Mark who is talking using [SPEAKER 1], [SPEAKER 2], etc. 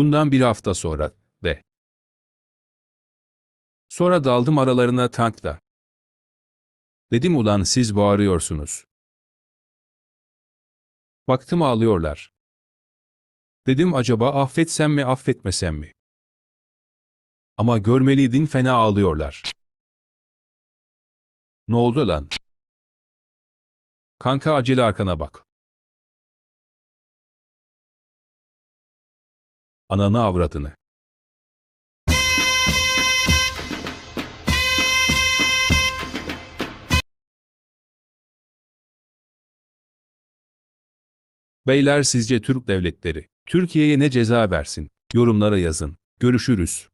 [SPEAKER 1] Bundan bir hafta sonra ve sonra daldım aralarına tankla. Dedim ulan siz bağırıyorsunuz. Baktım ağlıyorlar. Dedim acaba affetsem mi affetmesem mi? Ama görmeliydin fena ağlıyorlar. Ne oldu lan? Kanka acele arkana bak. Ananı avradını. Beyler sizce Türk devletleri Türkiye'ye ne ceza versin? Yorumlara yazın. Görüşürüz.